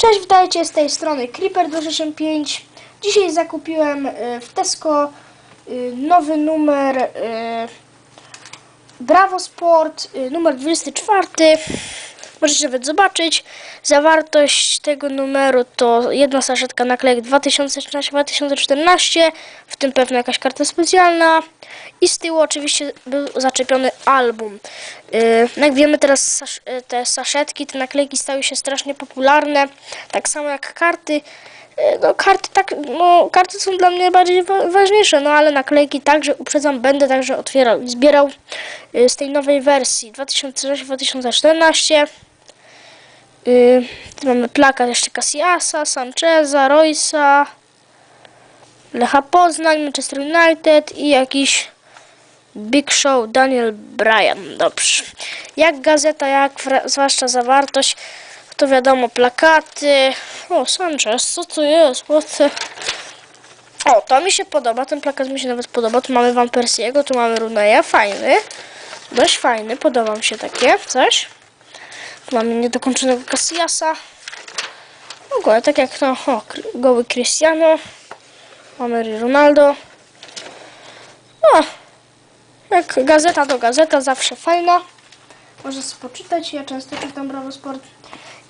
Cześć, witajcie z tej strony Creeper265. Dzisiaj zakupiłem y, w Tesco y, nowy numer y, Bravo Sport, numer 24. Możecie nawet zobaczyć. Zawartość tego numeru to jedna saszetka naklejek 2013-2014, w tym pewna jakaś karta specjalna. I z tyłu oczywiście był zaczepiony album. Yy, jak wiemy teraz yy, te saszetki, te naklejki stały się strasznie popularne, tak samo jak karty. Yy, No karty tak, no karty są dla mnie bardziej wa- ważniejsze, no ale naklejki także uprzedzam, będę także otwierał i zbierał z tej nowej wersji 2013-2014. Yy, tu mamy plakat jeszcze Casillasa, Sancheza, Roysa, Lecha Poznań, Manchester United i jakiś Big Show Daniel Bryan. Dobrze. Jak gazeta, jak zwłaszcza zawartość, to wiadomo plakaty. O, Sanchez, co to jest? What the... O, to mi się podoba, ten plakat mi się nawet podoba. Tu mamy Van Persiego, tu mamy Runeya, fajny. Dość fajny, podoba mi się takie coś. Mamy niedokończonego Casillasa. Ogólnie tak jak no, o, goły Cristiano. Mamy Ronaldo. O, jak gazeta to gazeta, zawsze fajna. Można sobie poczytać, ja często czytam Bravo Sport.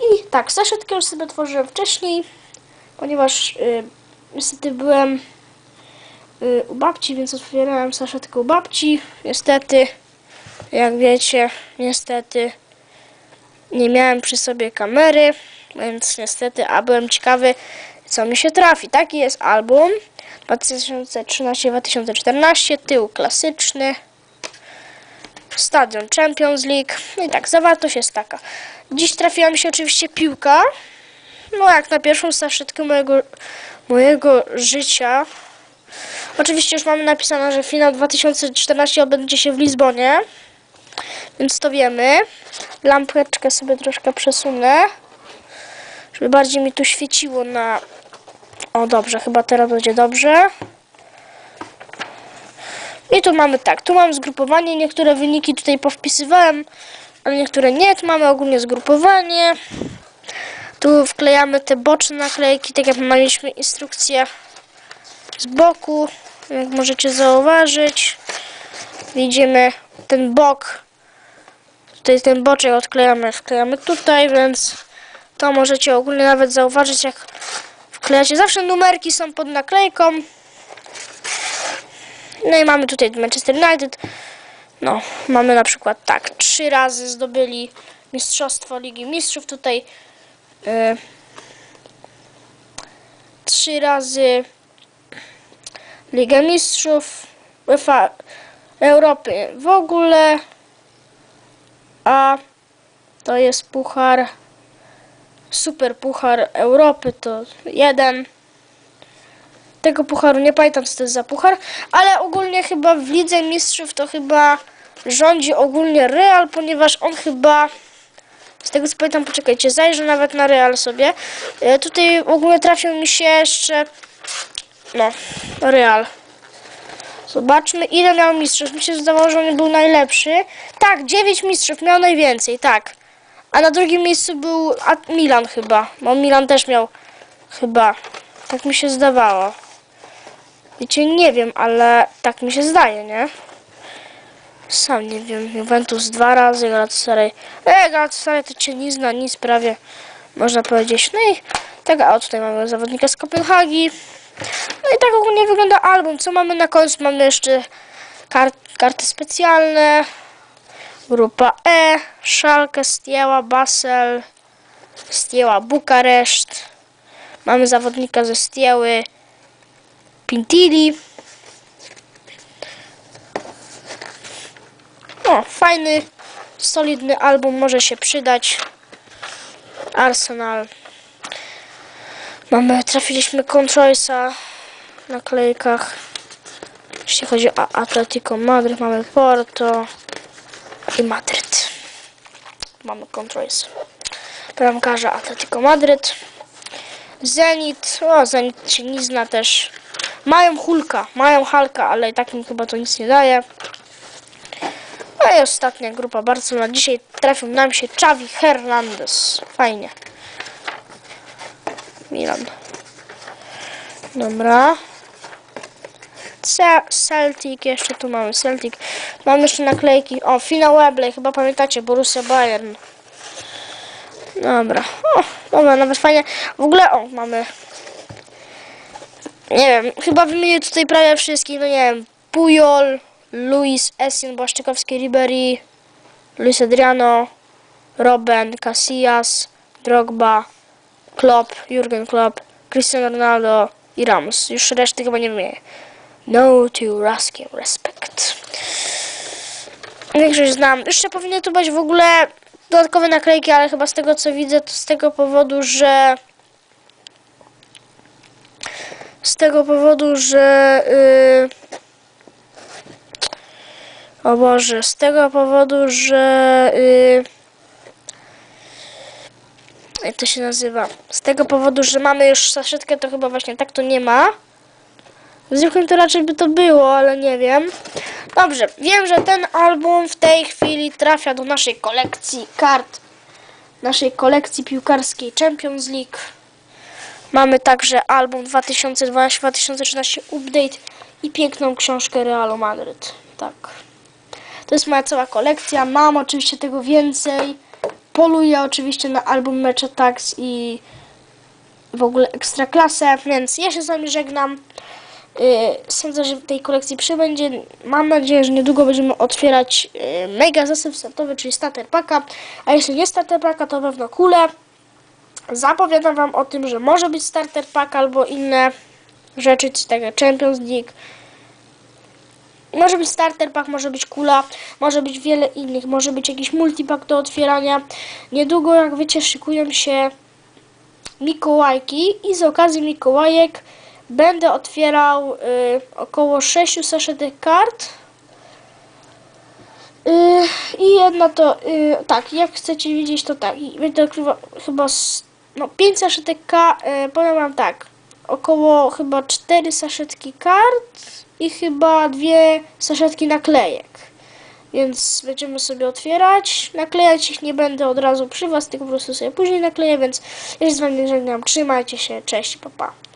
I tak, saszetkę już sobie tworzyłem wcześniej, ponieważ y, niestety byłem y, u babci, więc otwierałem saszetkę u babci. Niestety, jak wiecie, niestety nie miałem przy sobie kamery, więc niestety, a byłem ciekawy, co mi się trafi. Taki jest album 2013-2014, tył klasyczny, stadion Champions League. No i tak, zawartość jest taka. Dziś trafiła mi się oczywiście piłka, no jak na pierwszą saszetkę mojego, mojego życia. Oczywiście już mamy napisane, że finał 2014 odbędzie się w Lizbonie, więc to wiemy. Lampeczkę sobie troszkę przesunę, żeby bardziej mi tu świeciło na... O dobrze, chyba teraz będzie dobrze. I tu mamy tak, tu mam zgrupowanie, niektóre wyniki tutaj powpisywałem, ale niektóre nie, tu mamy ogólnie zgrupowanie. Tu wklejamy te boczne naklejki, tak jak mieliśmy instrukcję z boku, jak możecie zauważyć. Widzimy ten bok, tutaj ten boczek odklejamy, wklejamy tutaj, więc to możecie ogólnie nawet zauważyć, jak wklejacie. Zawsze numerki są pod naklejką. No i mamy tutaj Manchester United. No, mamy na przykład tak, trzy razy zdobyli Mistrzostwo Ligi Mistrzów. Tutaj e, trzy razy Liga Mistrzów UEFA Europy w ogóle. A to jest puchar, super puchar Europy to jeden tego pucharu nie pamiętam co to jest za puchar, ale ogólnie chyba w Lidze Mistrzów to chyba rządzi ogólnie Real, ponieważ on chyba z tego co pamiętam, poczekajcie, zajrzę nawet na Real sobie. E, tutaj ogólnie trafił mi się jeszcze no, Real. Zobaczmy ile miał mistrzów. Mi się zdawało, że on był najlepszy. Tak, 9 mistrzów miał najwięcej, tak. A na drugim miejscu był Milan chyba, bo Milan też miał chyba. Tak mi się zdawało. Wiecie, nie wiem, ale tak mi się zdaje, nie? Sam nie wiem. Juventus dwa razy, Galatasaray. E, Galatasaray to cię nie zna, nic prawie, można powiedzieć. No i tak, a tutaj mamy zawodnika z Kopenhagi. No i tak ogólnie wygląda album. Co mamy na końcu? Mamy jeszcze kart, karty specjalne. Grupa E, Schalke, Stieła, Basel, Stieła, Bukareszt. Mamy zawodnika ze Stieły, Pintili. O, fajny, solidny album, może się przydać. Arsenal. Mamy, trafiliśmy Controysa w naklejkach. Jeśli chodzi o Atletico Madryt, mamy Porto i Madryt. Mamy Controysa. Bramkarza Atletico Madryt. Zenit, o Zenit się nie zna też. Mają Hulka, mają Halka, ale i tak im chyba to nic nie daje. No i ostatnia grupa Barcelona. Dzisiaj trafił nam się Xavi Hernandez. Fajnie. Milan. Dobra. Ce- Celtic, jeszcze tu mamy Celtic. Mam jeszcze naklejki. O, finał Webley, chyba pamiętacie, Borussia Bayern. Dobra. O, dobra, nawet fajnie. W ogóle, o, mamy. Nie wiem, chyba wymienię tutaj prawie wszystkich, no nie wiem. Pujol, Luis, Essien, Błaszczykowski, Ribery, Luis Adriano, Robben, Casillas, Drogba, Klopp, Jurgen Klopp, Cristiano Ronaldo i Ramos. Już reszty chyba nie wymienię. No to Ruskin, respect. Większość znam. Jeszcze powinny tu być w ogóle dodatkowe naklejki, ale chyba z tego co widzę, to z tego powodu, że z tego powodu, że yy... o Boże, z tego powodu, że yy... jak to się nazywa? Z tego powodu, że mamy już saszetkę, to chyba właśnie tak to nie ma. W zwykłym to raczej by to było, ale nie wiem. Dobrze, wiem, że ten album w tej chwili trafia do naszej kolekcji kart. Naszej kolekcji piłkarskiej Champions League. Mamy także album 2012-2013 Update i piękną książkę Realu Madryt. Tak. To jest moja cała kolekcja. Mam oczywiście tego więcej. Poluję oczywiście na album Match Attacks i w ogóle Ekstraklasę, więc ja się z wami żegnam. Yy, Sądzę, że w tej kolekcji przybędzie. Mam nadzieję, że niedługo będziemy otwierać yy, mega zasyp startowy, czyli starter packa. A jeśli nie starter packa, to pewno kule. Zapowiadam wam o tym, że może być starter pack albo inne rzeczy, czy tak jak Champions League. Może być starter pack, może być kula, może być wiele innych, może być jakiś multipack do otwierania. Niedługo, jak wiecie, szykują się Mikołajki i z okazji Mikołajek będę otwierał y, około 6 saszetek kart. Y, I jedna to, y, tak, jak chcecie widzieć, to tak. Będę chyba, chyba no, 5 saszetek y, powiem wam tak, około chyba 4 saszetki kart i chyba dwie saszetki naklejek. Więc będziemy sobie otwierać. Naklejać ich nie będę od razu przy was, tylko po prostu sobie później nakleję, więc ja z wami żegnam. Trzymajcie się, cześć, papa. Pa.